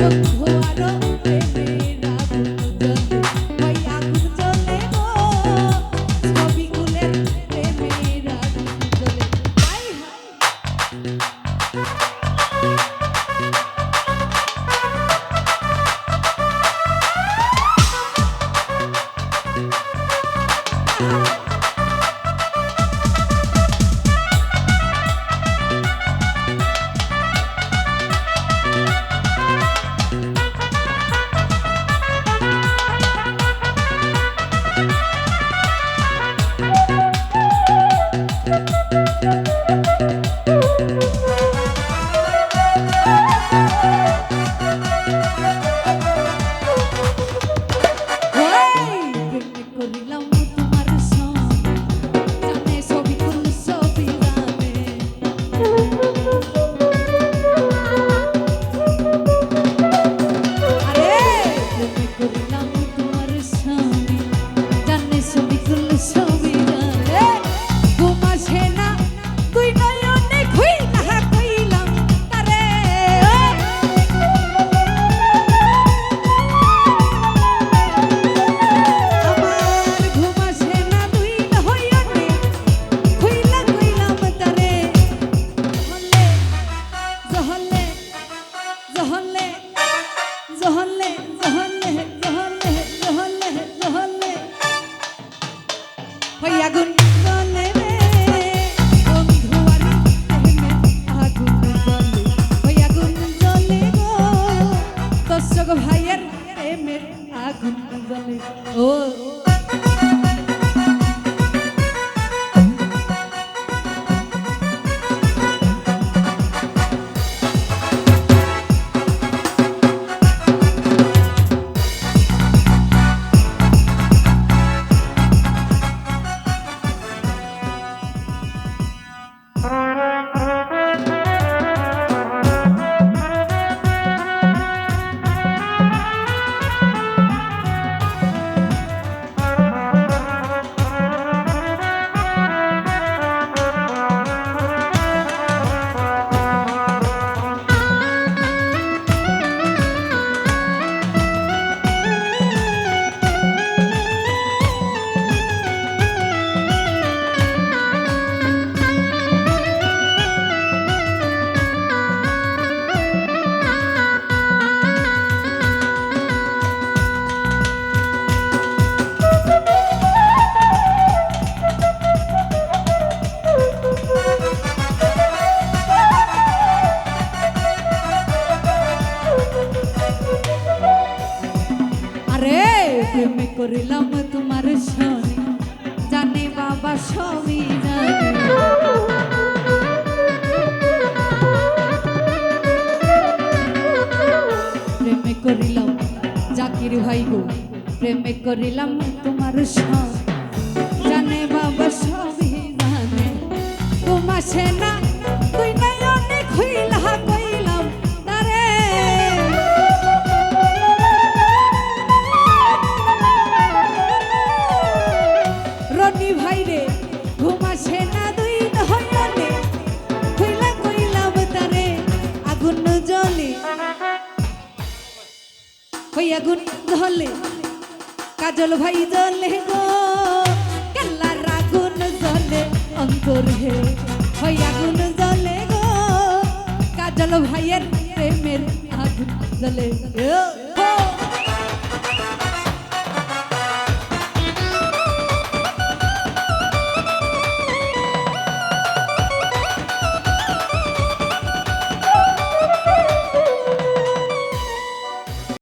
Thank you. করিলাম তোমার সনে জানে বাবা সবই জানে। প্রেমে করিলাম জাকির ভাই গো, প্রেমে করিলাম তোমার সন জানে বাবা সবই জানে, তোমার সেনা আগুন হইয়া ওই ধলে কাজল ভাই জলে গো। কাল্লার আগুন জলে অন্তর হে। হইয়া আগুন জলে গো। কাজল ভাইয়ের প্রেমের আগুন জলে।